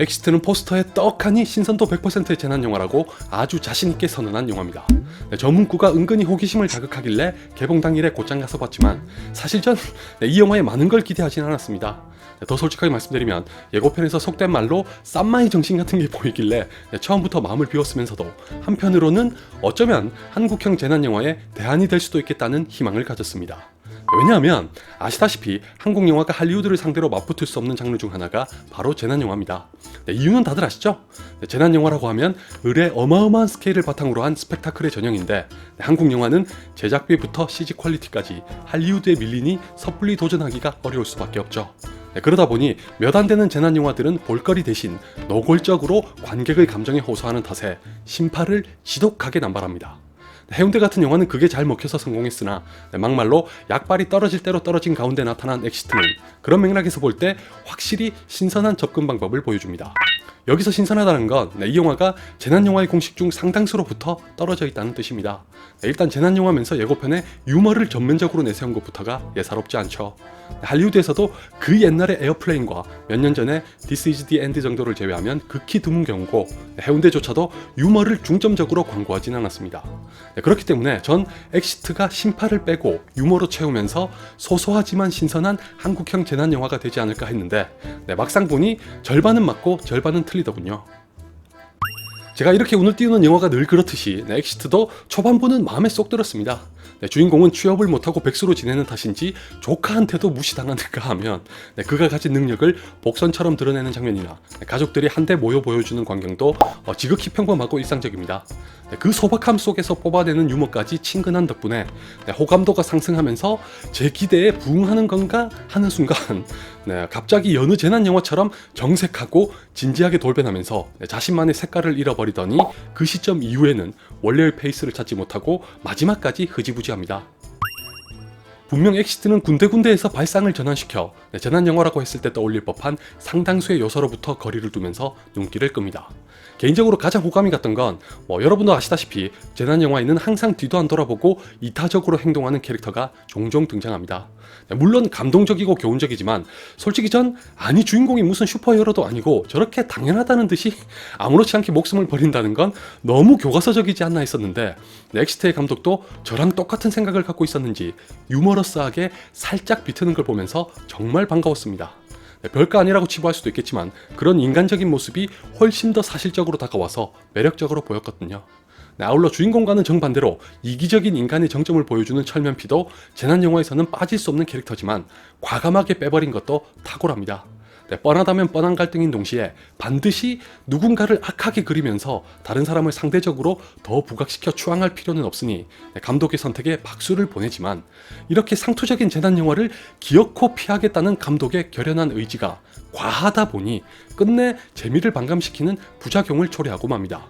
엑시트는 포스터에 떡하니 신선도 100%의 재난 영화라고 아주 자신 있게 선언한 영화입니다. 네, 저 문구가 은근히 호기심을 자극하길래 개봉 당일에 곧장 가서 봤지만 사실 전이 영화에 많은 걸 기대하진 않았습니다. 네, 더 솔직하게 말씀드리면 예고편에서 속된 말로 쌈마이 정신 같은 게 보이길래 네, 처음부터 마음을 비웠으면서도 한편으로는 어쩌면 한국형 재난 영화의 대안이 될 수도 있겠다는 희망을 가졌습니다. 왜냐하면 아시다시피 한국 영화가 할리우드를 상대로 맞붙을 수 없는 장르 중 하나가 바로 재난 영화입니다. 네, 이유는 다들 아시죠? 네, 재난 영화라고 하면 을의 어마어마한 스케일을 바탕으로 한 스펙타클의 전형인데 네, 한국 영화는 제작비부터 CG 퀄리티까지 할리우드에 밀리니 섣불리 도전하기가 어려울 수밖에 없죠. 네, 그러다 보니 몇 안 되는 재난 영화들은 볼거리 대신 노골적으로 관객의 감정에 호소하는 탓에 심파를 지독하게 남발합니다. 해운대 같은 영화는 그게 잘 먹혀서 성공했으나 네, 막말로 약발이 떨어질 대로 떨어진 가운데 나타난 엑시트는 그런 맥락에서 볼 때 확실히 신선한 접근 방법을 보여줍니다. 여기서 신선하다는 건 이 영화가 재난 영화의 공식 중 상당수로부터 떨어져 있다는 뜻입니다. 네, 일단 재난 영화면서 예고편에 유머를 전면적으로 내세운 것부터가 예사롭지 않죠. 네, 할리우드에서도 그 옛날의 에어플레인과 몇 년 전에 This is the end 정도를 제외하면 극히 드문 경우고 네, 해운대조차도 유머를 중점적으로 광고하진 않았습니다. 네, 그렇기 때문에 전 엑시트가 심파를 빼고 유머로 채우면서 소소하지만 신선한 한국형 재난 영화가 되지 않을까 했는데 네, 막상 보니 절반은 맞고 절반은 틀리더군요. 제가 이렇게 운을 띄우는 영화가 늘 그렇듯이 네, 엑시트도 초반부는 마음에 쏙 들었습니다. 네, 주인공은 취업을 못하고 백수로 지내는 탓인지 조카한테도 무시당하는가 하면 네, 그가 가진 능력을 복선처럼 드러내는 장면이나 네, 가족들이 한데 모여 보여주는 광경도 어, 지극히 평범하고 일상적입니다. 네, 그 소박함 속에서 뽑아내는 유머까지 친근한 덕분에 네, 호감도가 상승하면서 제 기대에 부응하는 건가 하는 순간 네, 갑자기 여느 재난 영화처럼 정색하고 진지하게 돌변하면서 네, 자신만의 색깔을 잃어버리더니 그 시점 이후에는 원래의 페이스를 찾지 못하고 마지막까지 흐지부지합니다. 분명 엑시트는 군데군데에서 발상을 전환시켜 네, 재난 영화라고 했을 때 떠올릴 법한 상당수의 요소로부터 거리를 두면서 눈길을 끕니다. 개인적으로 가장 호감이 갔던 건 뭐 여러분도 아시다시피 재난 영화에는 항상 뒤도 안 돌아보고 이타적으로 행동하는 캐릭터가 종종 등장합니다. 네, 물론 감동적이고 교훈적이지만 솔직히 전 아니 주인공이 무슨 슈퍼히어로도 아니고 저렇게 당연하다는 듯이 아무렇지 않게 목숨을 버린다는 건 너무 교과서적이지 않나 했었는데 넥스트의 감독도 저랑 똑같은 생각을 갖고 있었는지 유머러스하게 살짝 비트는 걸 보면서 정말 반가웠습니다. 네, 별거 아니라고 치부할 수도 있겠지만 그런 인간적인 모습이 훨씬 더 사실적으로 다가와서 매력적으로 보였거든요. 네, 아울러 주인공과는 정반대로 이기적인 인간의 정점을 보여주는 철면피도 재난 영화에서는 빠질 수 없는 캐릭터지만 과감하게 빼버린 것도 탁월합니다. 네, 뻔하다면 뻔한 갈등인 동시에 반드시 누군가를 악하게 그리면서 다른 사람을 상대적으로 더 부각시켜 추앙할 필요는 없으니 네, 감독의 선택에 박수를 보내지만 이렇게 상투적인 재난 영화를 기어코 피하겠다는 감독의 결연한 의지가 과하다 보니 끝내 재미를 반감시키는 부작용을 초래하고 맙니다.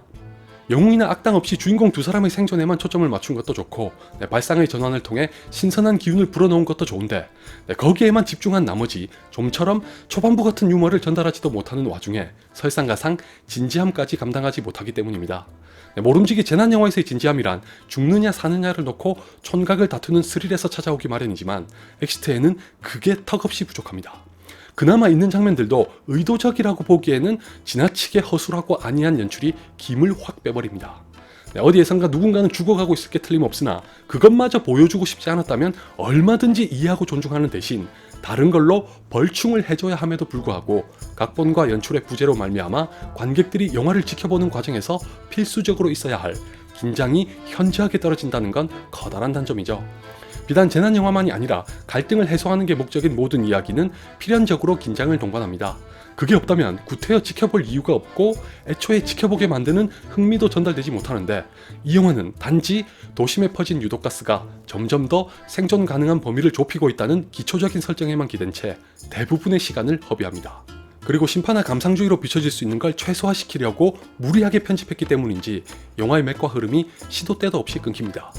영웅이나 악당 없이 주인공 두 사람의 생존에만 초점을 맞춘 것도 좋고 네, 발상의 전환을 통해 신선한 기운을 불어넣은 것도 좋은데 네, 거기에만 집중한 나머지 좀처럼 초반부 같은 유머를 전달하지도 못하는 와중에 설상가상 진지함까지 감당하지 못하기 때문입니다. 네, 모름지기 재난 영화에서의 진지함이란 죽느냐 사느냐를 놓고 촌각을 다투는 스릴에서 찾아오기 마련이지만 엑시트에는 그게 턱없이 부족합니다. 그나마 있는 장면들도 의도적이라고 보기에는 지나치게 허술하고 아니한 연출이 김을 확 빼버립니다. 네, 어디에선가 누군가는 죽어가고 있을 게 틀림없으나 그것마저 보여주고 싶지 않았다면 얼마든지 이해하고 존중하는 대신 다른 걸로 벌충을 해줘야 함에도 불구하고 각본과 연출의 부재로 말미암아 관객들이 영화를 지켜보는 과정에서 필수적으로 있어야 할 긴장이 현저하게 떨어진다는 건 커다란 단점이죠. 비단 재난 영화만이 아니라 갈등을 해소하는 게 목적인 모든 이야기는 필연적으로 긴장을 동반합니다. 그게 없다면 구태여 지켜볼 이유가 없고 애초에 지켜보게 만드는 흥미도 전달되지 못하는데 이 영화는 단지 도심에 퍼진 유독가스가 점점 더 생존 가능한 범위를 좁히고 있다는 기초적인 설정에만 기댄 채 대부분의 시간을 허비합니다. 그리고 심판화 감상주의로 비춰질 수 있는 걸 최소화시키려고 무리하게 편집했기 때문인지 영화의 맥과 흐름이 시도 때도 없이 끊깁니다.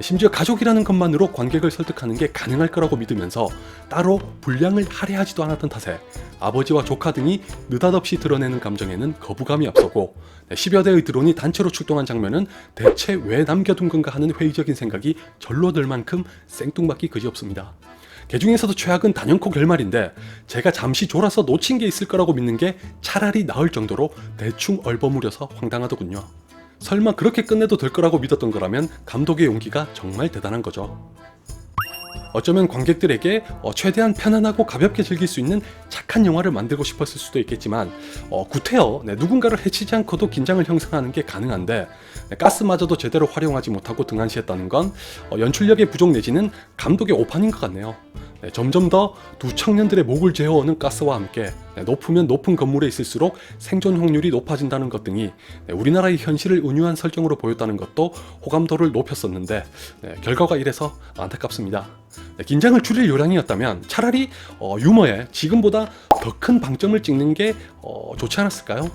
심지어 가족이라는 것만으로 관객을 설득하는 게 가능할 거라고 믿으면서 따로 분량을 할애하지도 않았던 탓에 아버지와 조카 등이 느닷없이 드러내는 감정에는 거부감이 앞서고 10여 대의 드론이 단체로 출동한 장면은 대체 왜 남겨둔 건가 하는 회의적인 생각이 절로 들 만큼 생뚱맞기 그지없습니다. 그 중에서도 최악은 단연코 결말인데 제가 잠시 졸아서 놓친 게 있을 거라고 믿는 게 차라리 나을 정도로 대충 얼버무려서 황당하더군요. 설마 그렇게 끝내도 될 거라고 믿었던 거라면 감독의 용기가 정말 대단한 거죠. 어쩌면 관객들에게 어, 최대한 편안하고 가볍게 즐길 수 있는 착한 영화를 만들고 싶었을 수도 있겠지만 어, 구태여 네, 누군가를 해치지 않고도 긴장을 형성하는 게 가능한데 네, 가스마저도 제대로 활용하지 못하고 등한시했다는 건 어, 연출력의 부족 내지는 감독의 오판인 것 같네요. 네, 점점 더 두 청년들의 목을 재워오는 가스와 함께 네, 높으면 높은 건물에 있을수록 생존 확률이 높아진다는 것 등이 네, 우리나라의 현실을 은유한 설정으로 보였다는 것도 호감도를 높였었는데 네, 결과가 이래서 안타깝습니다. 네, 긴장을 줄일 요량이었다면 차라리 어, 유머에 지금보다 더 큰 방점을 찍는 게 어, 좋지 않았을까요?